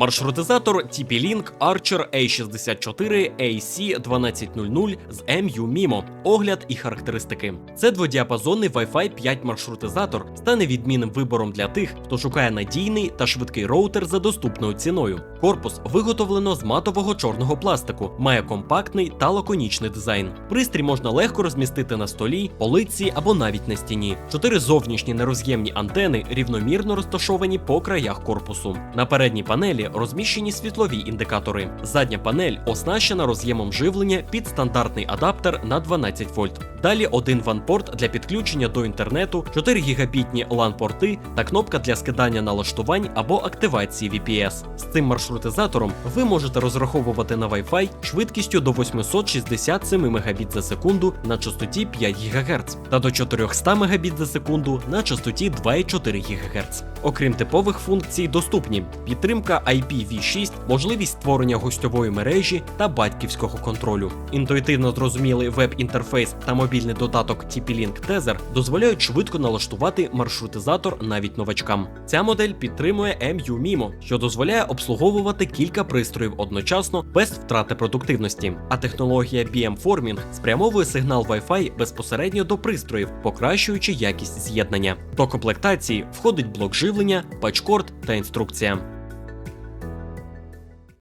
Маршрутизатор TP-Link Archer A64 AC1200 з MU MIMO. Огляд і характеристики. Це дводіапазонний Wi-Fi 5 маршрутизатор стане відмінним вибором для тих, хто шукає надійний та швидкий роутер за доступною ціною. Корпус виготовлено з матового чорного пластику, має компактний та лаконічний дизайн. Пристрій можна легко розмістити на столі, полиці або навіть на стіні. Чотири зовнішні нероз'ємні антени рівномірно розташовані по краях корпусу. На передній панелі розміщені світлові індикатори. Задня панель оснащена роз'ємом живлення під стандартний адаптер на 12 вольт. Далі один ван-порт для підключення до інтернету, 4 гігабітні LAN-порти та кнопка для скидання налаштувань або активації VPS. З цим маршрутизатором ви можете розраховувати на Wi-Fi швидкістю до 867 Мбіт за секунду на частоті 5 ГГц та до 400 Мбіт за секунду на частоті 2,4 ГГц. Окрім типових функцій, доступні підтримка IPv6, можливість створення гостьової мережі та батьківського контролю. Інтуїтивно зрозумілий веб-інтерфейс та мобільний додаток TP-Link Tether дозволяють швидко налаштувати маршрутизатор навіть новачкам. Ця модель підтримує MU MIMO, що дозволяє обслуговувати кілька пристроїв одночасно без втрати продуктивності. А технологія BM-Forming спрямовує сигнал Wi-Fi безпосередньо до пристроїв, покращуючи якість з'єднання. До комплектації входить блок живлення, патчкорд та інструкція.